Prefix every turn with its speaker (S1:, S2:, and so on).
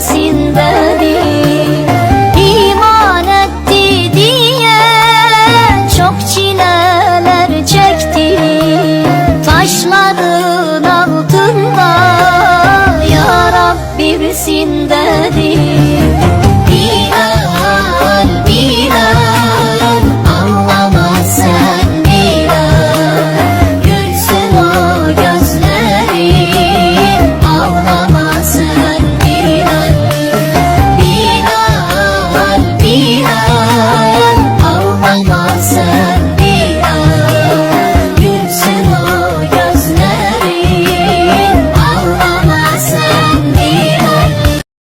S1: sensin beni? İman etti diye çok çileler çekti. Taşların altında Ya Rabbim sen